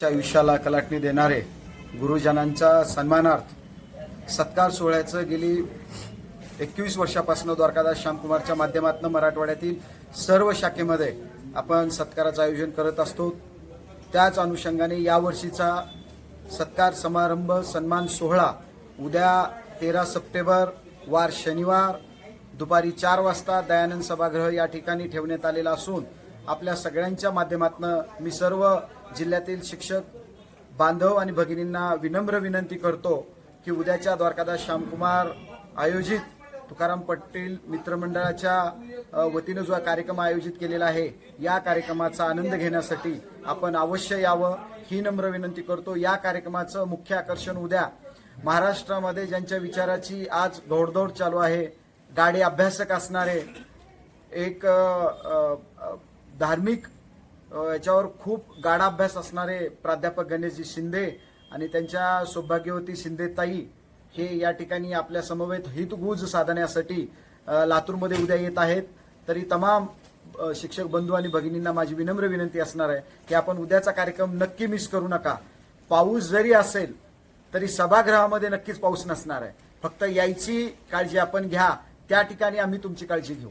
आयुष्याला कलाटणी देणारे गुरुजनांच्या सन्मानार्थ सत्कार सोहळ्याचं गेली एकवीस वर्षापासून द्वारकादास श्यामकुमारच्या माध्यमातून मराठवाड्यातील सर्व शाखेमध्ये आपण सत्काराचं आयोजन करत असतो. त्याच अनुषंगाने यावर्षीचा सत्कार समारंभ सन्मान सोहळा उद्या तेरा सप्टेंबर वार शनिवार दुपारी चार वाजता दयानंद सभागृह या ठिकाणी ठेवण्यात आलेला असून आपल्या सगळ्यांच्या माध्यमातून मी सर्व जिल्ह्यातील शिक्षक बांधव आणि भगिनींना विनम्र विनंती करतो की उद्याच्या द्वारकादास श्यामकुमार आयोजित तुकाराम पटेल मित्रमंडळाच्या वतीनं जो कार्यक्रम आयोजित केलेला आहे या कार्यक्रमाचा आनंद घेण्यासाठी आपण अवश्य यावं ही नम्र विनंती करतो. या कार्यक्रमाचं मुख्य आकर्षण उद्या महाराष्ट्रामध्ये ज्यांच्या विचाराची आज घोडदौड चालू आहे गाडी अभ्यासक असणारे एक धार्मिक याच्यावर खूप गाढा अभ्यास असणारे प्राध्यापक गणेशजी शिंदे आणि त्यांच्या सौभाग्यवती शिंदेताई हे या ठिकाणी आपल्या समवेत हितगुज साधण्यासाठी लातूरमध्ये उद्या येत आहेत. तरी तमाम शिक्षक बंधू आणि भगिनींना माझी विनम्र विनंती असणार आहे की आपण उद्याचा कार्यक्रम नक्की मिस करू नका. पाऊस जरी असेल तरी सभागृहामध्ये नक्कीच पाऊस नसणार आहे. फक्त यायची काळजी आपण घ्या. त्या ठिकाणी आम्ही तुमची काळजी घेऊ.